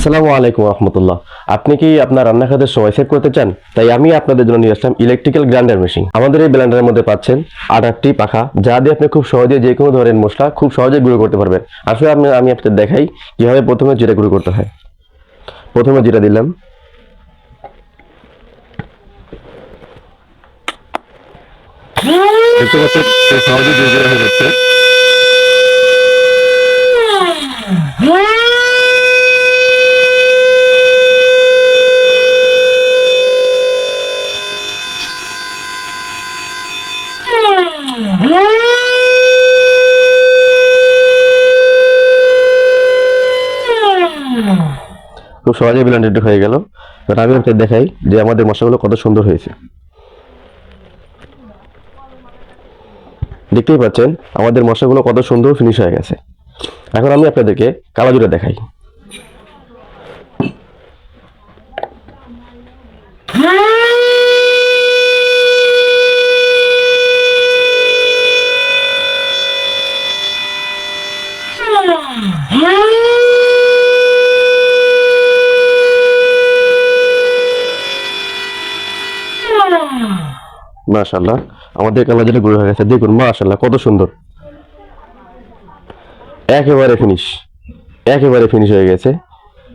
আসসালামু আলাইকুম রহমতুল্লাহ। আপনি কি আপনার রান্না খাতের সময় সেভ করতে চান? তাই আমি আপনাদের জন্য নিয়ে আসলাম ইলেকট্রিক্যাল গ্রাইন্ডার মেশিন আমাদের এই ব্লেন্ডারের মধ্যে পাচ্ছেন আট আটটি পাখা, যা দিয়ে আপনি খুব সহজে যে কোনো ধরনের মশলা খুব সহজে গুঁড়ো করতে পারবেন। আসলে আমি আমি আপনাদের দেখাই কীভাবে প্রথমে জিরা গুঁড়ো করতে হয়। প্রথমে জিরা দিলাম। দেখতে পাচ্ছেন সহজে জিরা হয়ে যাচ্ছে। খুব সহজে ব্লেন্ডেড হয়ে গেল। আমি আপনাকে দেখাই যে আমাদের মশলাগুলো কত সুন্দর হয়েছে। দেখতেই পাচ্ছেন, আমাদের মশলাগুলো কত সুন্দর ফিনিশ হয়ে গেছে। এখন আমি আপনাদেরকে কালো জিরা দেখাই। মাশাল্লাহ আমাদের কালো জিরা গুঁড়ো হয়ে গেছে, দেখুন মাশাল্লাহ কত সুন্দর। একেবারে ফিনিশ একেবারে ফিনিশ হয়ে গেছে।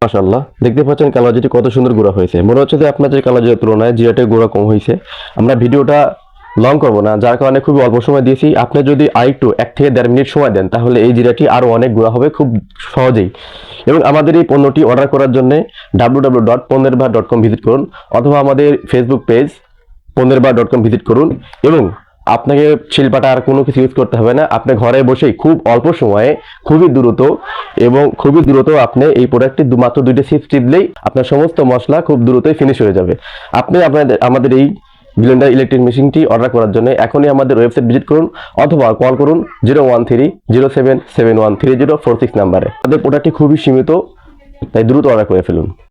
মাশাল্লাহ দেখতে পাচ্ছেন কালো জিরাটি কত সুন্দর গুঁড়া হয়েছে। মনে হচ্ছে যে আপনাদের কালো জিরার তুলনায় জিরাটের গুঁড়া কম হয়েছে। আমরা ভিডিওটা লং করব না, যার কারণে খুবই অল্প সময় দিয়েছি। আপনি যদি আরেকটু এক থেকে দেড় মিনিট সময় দেন, তাহলে এই জিরাটি আরও অনেক গুঁড়া হবে খুব সহজেই। এবং আমাদের এই পণ্যটি অর্ডার করার জন্য ডাব্লু ডাব্লু ডট পনেরবা ডট কম ভিজিট করুন, অথবা আমাদের ফেসবুক পেজ পনেরবা ডট কম ভিজিট করুন। এবং আপনাকে শিল্পাটা আর কোনো কিছু ইউজ করতে হবে না। আপনি ঘরে বসেই খুব অল্প সময়ে খুবই দ্রুত এবং খুবই দ্রুত আপনি এই প্রোডাক্টটি মাত্র দুইটা সিপ টিপলেই আপনার সমস্ত মশলা খুব দ্রুতই ফিনিশ হয়ে যাবে। আপনি আপনাদের, আমাদের এই ব্লেন্ডার ইলেকট্রিক মেশিনটি অর্ডার করার জন্য এখনই আমাদের ওয়েবসাইট ভিজিট করুন অথবা কল করুন zero one three zero seven seven one three zero four six নাম্বারে। আমাদের প্রোডাক্টটি খুবই সীমিত, তাই দ্রুত অর্ডার করে ফেলুন।